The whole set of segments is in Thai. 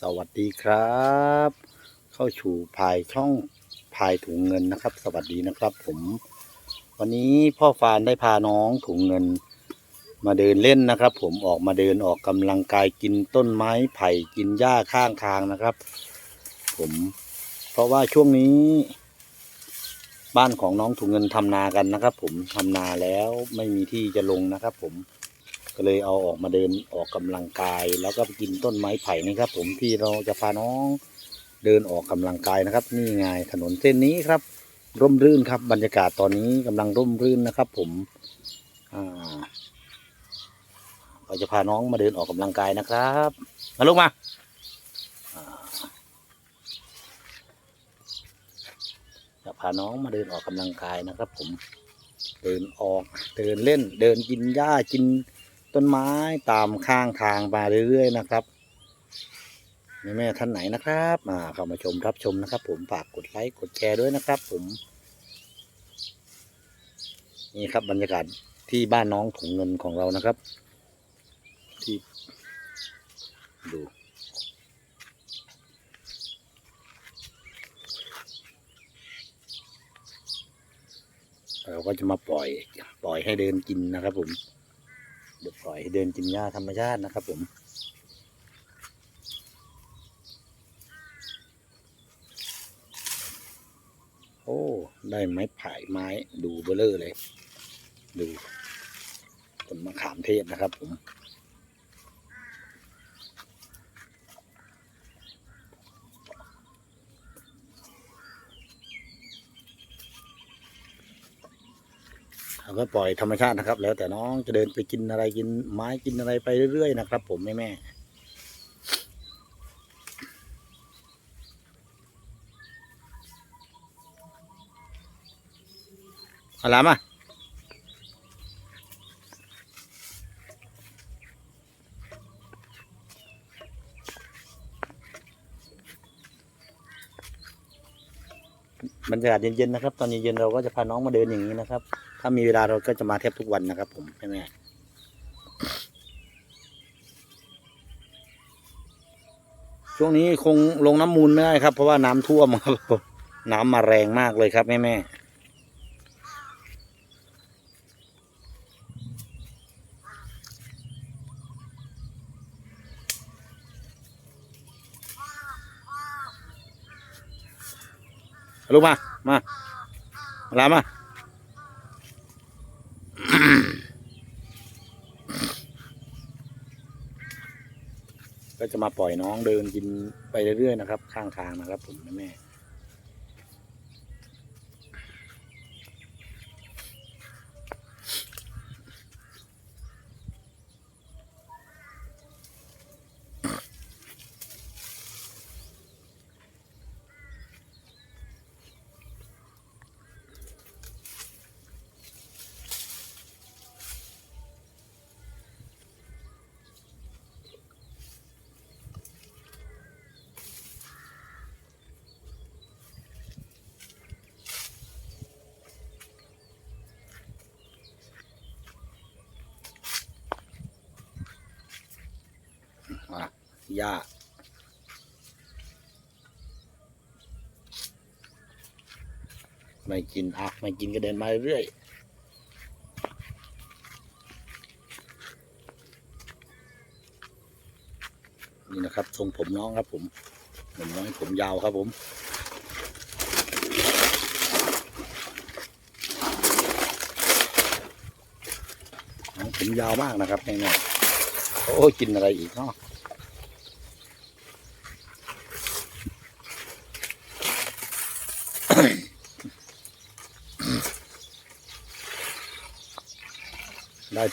สวัสดีครับ เข้าสู่ภายช่องภายถุงเงินนะครับ สวัสดีนะครับ ผม วันนี้พ่อฟานได้พาน้องถุงเงิน มาเดินเล่นนะครับ ผมออกมาเดินออกกำลังกายกินต้นไม้ไผ่กินหญ้าข้างทางนะครับ ผม เพราะว่าช่วงนี้ บ้านของน้องถุงเงินทำนากันนะครับ ผมทำนาแล้วไม่มีที่จะลงนะครับ ผม ก็เลยเอาออกมาเดินออกกำลังกาย แล้วก็ไปกินต้นไม้ไผ่นี่ครับ ผมที่เราจะพาน้องเดินออกกำลังกายนะครับ นี่ไงถนนเส้นนี้ครับ ร่มรื่นครับ บรรยากาศตอนนี้กำลังร่มรื่นนะครับ ผมอ่าเราจะพาน้องมาเดินออกกำลังกายนะครับมาลูกมาอ่าจะพาน้องมาเดินออกกำลังกายนะครับ ผมเดินออกเดินเล่น เดินกินหญ้ากิน ต้นไม้ตามข้างทางมาเรื่อยๆนะครับแม่แม่ท่านไหนนะครับอ่าเข้ามาชมรับชมนะครับ ผมฝากกดไลค์กดแชร์ด้วยนะครับ ผม นี่ครับบรรยากาศที่บ้านน้องถุงเงินของเรานะครับ ที่ดูเราก็จะมาปล่อย ปล่อยให้เดินกินนะครับผม เดี๋ยวปล่อยเดินกินหญ้าธรรมชาตินะครับผมโอ้ ได้ไม้ไผ่ไม้ดูเบลเลอร์เลย ดูต้นมะขามเทศนะครับผม เราก็ปล่อยธรรมชาตินะครับ แล้วแต่น้องจะเดินไปกินอะไรกินไม้กินอะไรไปเรื่อยๆนะครับ ผมแม่แม่อะไรมาบรรยากาศเย็นๆนะครับ ตอนเย็นๆเราก็จะพาน้องมาเดินอย่างนี้นะครับ ถ้ามีเวลาเราก็จะมาแทบทุกวันนะครับ ผมใช่ไหมช่วงนี้คงลงน้ำมูลไม่ได้ครับ เพราะว่าน้ำท่วมครับผมน้ำมาแรงมากเลยครับแม่แม่ลูกมา มาลามาก็จะมาปล่อยน้องเดินกินไปเรื่อยๆนะครับ ข้างทางนะครับผมแม่แม่อะ หญ้าไม่กินอะไม่กินก็เดินมาเรื่อยนี่นะครับทรงผมน้องครับผมผมน้องผมยาวครับผมน้องผมยาวมากนะครับแม่ๆโอ้กินอะไรอีกเนาะ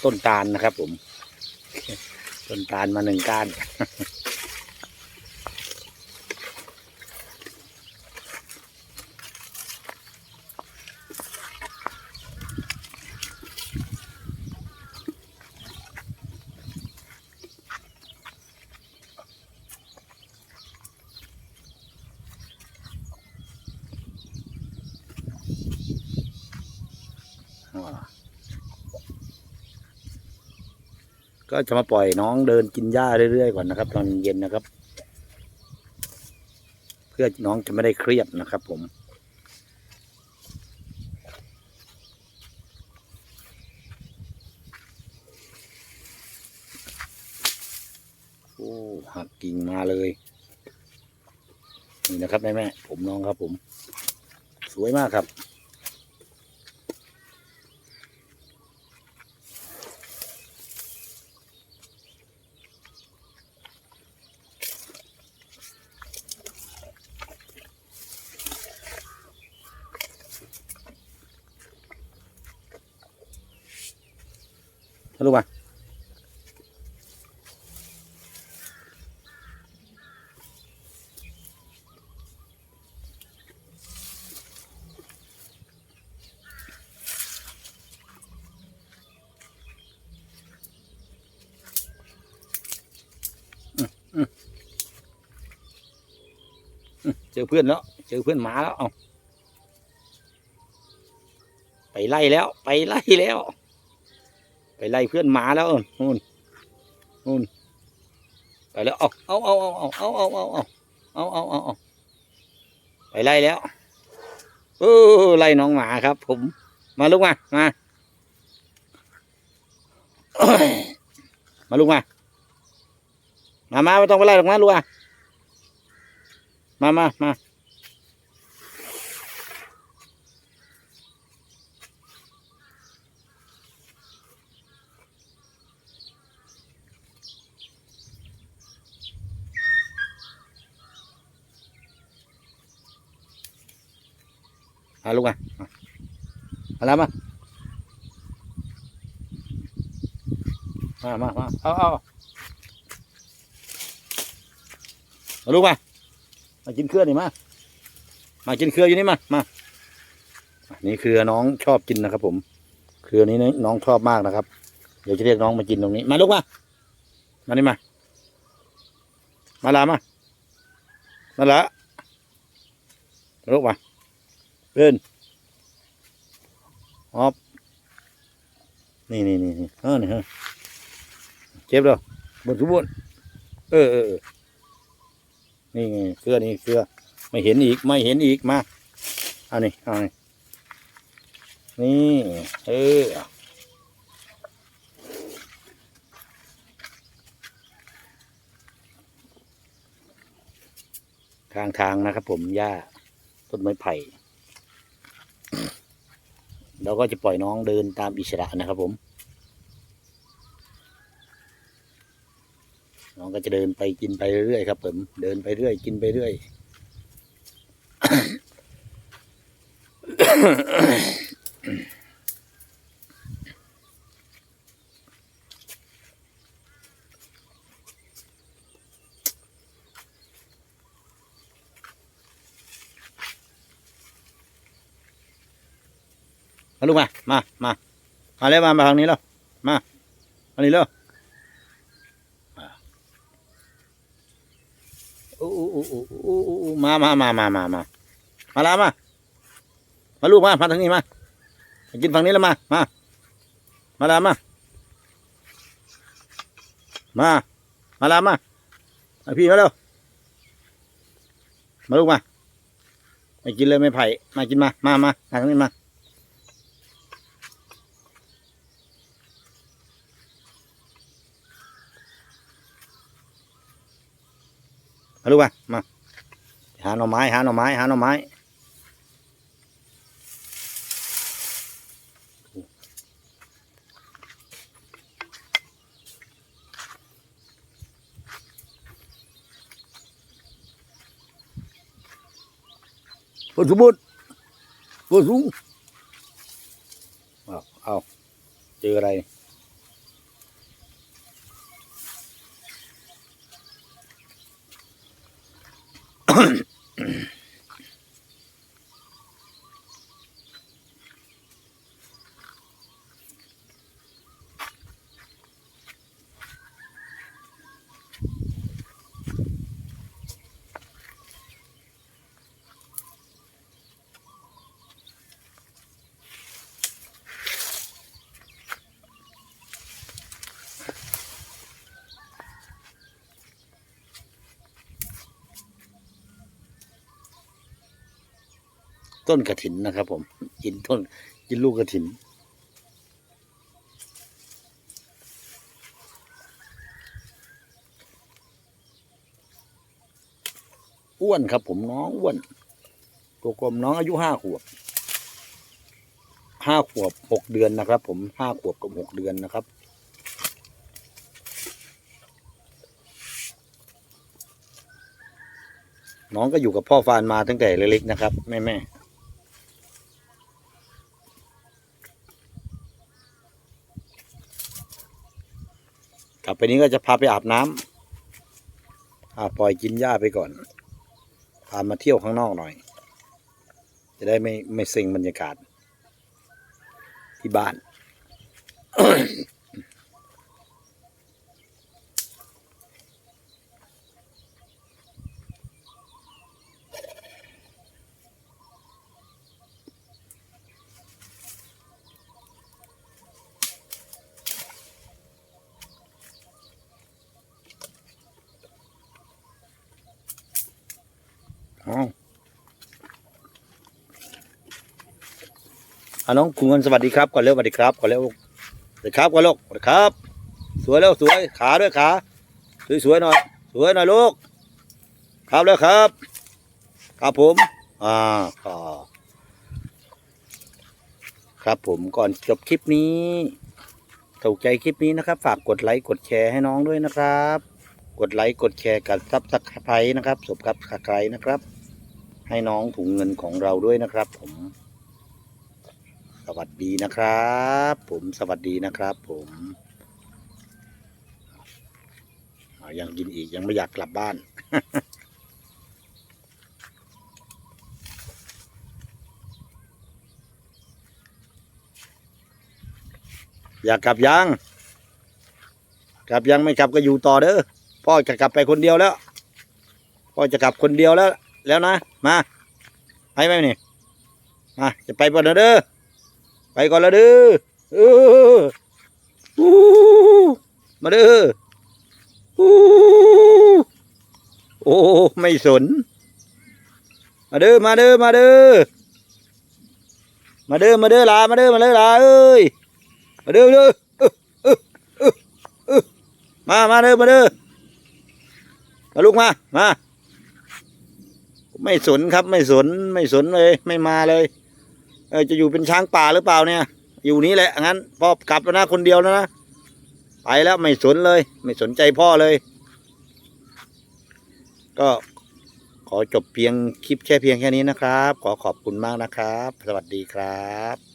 ต้นตาลนะครับ ผม ต้นตาลมาหนึ่งก้าน ก็จะมาปล่อยน้องเดินกินหญ้าเรื่อยๆก่อนนะครับ ตอนเย็นนะครับ เพื่อน้องจะไม่ได้เครียดนะครับผมโอ้หักกิ่งมาเลยนี่นะครับแม่แม่ผมน้องครับผม สวยมากครับ เจอเพื่อนแล้ว เจอเพื่อนหมาแล้วเอาไปไล่แล้ว ไปไล่แล้ว ไปไล่เพื่อนหมาแล้วเออนู่นนู่นไปแล้วเอาเอาเอาเอาเอาเอาเอาเอาเอาเอาเอาเอาไปไล่แล้วเออไล่น้องหมาครับ ผม มาลูกมามามาลูกมามามาไม่ต้องไปไล่หรอกมาลูกมา มามามามาลูกมามามาแล้วมา มามามาเอาเอามาลูกมา มากินเครือนี่มา มากินเครืออยู่นี่มา มาอะนี่เครือน้องชอบกินนะครับผม เครือนี้น้องชอบมากนะครับ เดี๋ยวจะเรียกน้องมากินตรงนี้ มาลูกมา มานี่มา มาลามา มาละลูกมาเดินออบนี่นี่นี่นี่เออนี่ฮะเจ็บแล้วบนทุบบนเออเออ นี่ไงเสื้อนี่เสื้อไม่เห็นอีกไม่เห็นอีกมาเอานี่เอานี่นี่เออทางทางนะครับผมหญ้าต้นไม้ไผ่เราก็จะปล่อยน้องเดินตามอิสระนะครับผม น้องก็จะเดินไปกินไปเรื่อยๆครับผมเดินไปเรื่อย กินไปเรื่อยมาลูกมา มา มา มาแล้วมามาทางนี้แล้ว มาอันนี้แล้วมาโอ้โอ้โอ้โอ้โอ้โอ้โอ้ มามามามามามามาแล้วมา มาลูกมามาทางนี้มา กินฝั่งนี้แล้วมา มา มาแล้วมา มา มาแล้วมาพี่มาเร็ว มาลูกมา ไม่กินเลยไม่ไผ่ มากินมา มามามาทางนี้มา มาลูกมามาหาหน่อไม้หาหน่อไม้หาหน่อไม้ปวดสมบูรณ์ปวดสูงเอาเอาเจออะไร ต้นกระถินนะครับ ผมกินต้นกินลูกกระถินอ้วนครับ ผมน้องอ้วน ตัวกลมน้องอายุห้าขวบห้าขวบหกเดือนนะครับ ผมห้าขวบกับหกเดือนนะครับน้องก็อยู่กับพ่อฟานมาตั้งแต่เล็กๆนะครับ แม่แม่ กลับไปนี้ก็จะพาไปอาบน้ำอาปล่อยกินหญ้าไปก่อน พามาเที่ยวข้างนอกหน่อย จะได้ไม่ไม่เซ็งบรรยากาศ ที่บ้าน อาน้องคุณเงินสวัสดีครับก่อนเร็วสวัสดีครับก่อนเร็วสวัสดีครับก่อนลูกสวัสดีครับ สวยแล้วสวยขาด้วยขาสวยสวยๆหน่อยสวยหน่อยลูกครับแล้วครับ ครับผม อ่าก็ครับผมก่อนจบคลิปนี้ถูกใจคลิปนี้นะครับ ฝากกดไลค์กดแชร์ให้น้องด้วยนะครับ กดไลค์กดแชร์กับซับสไครต์นะครับสบกับสไครต์นะครับ ให้น้องถุงเงินของเราด้วยนะครับผม วัสดีนะครับ ผมสวัสดีนะครับ ผมยังกินอีกยังไม่อยากกลับบ้านอยากกลับยังกลับยังไม่กลับก็อยู่ต่อเด้อพ่อจะกลับไปคนเดียวแล้ว พ่อจะกลับคนเดียวแล้ว แล้วนะ มา ไปไหมนี่มาจะไปก่อนเด้อ ไปก่อนแล้วเด้อเออมาเด้ออู้โอ้ไม่สน มาเด้อมาเด้อมาเด้อมาเด้อมาเด้อลามาเด้อมาเด้อลาเอ้ยมาเด้อเด้อเออเออเออเออมามาเด้อมาเด้อมาลูกมามาไม่สนครับไม่สนไม่สนเลย ไม่มาเลย เออจะอยู่เป็นช้างป่าหรือเปล่าเนี่ย อยู่นี้แหละงั้นพ่อกลับแล้วนะคนเดียวแล้วนะไปแล้วไม่สนเลย ไม่สนใจพ่อเลย ก็ขอจบเพียงคลิปแค่เพียงแค่นี้นะครับ ขอขอบคุณมากนะครับ สวัสดีครับ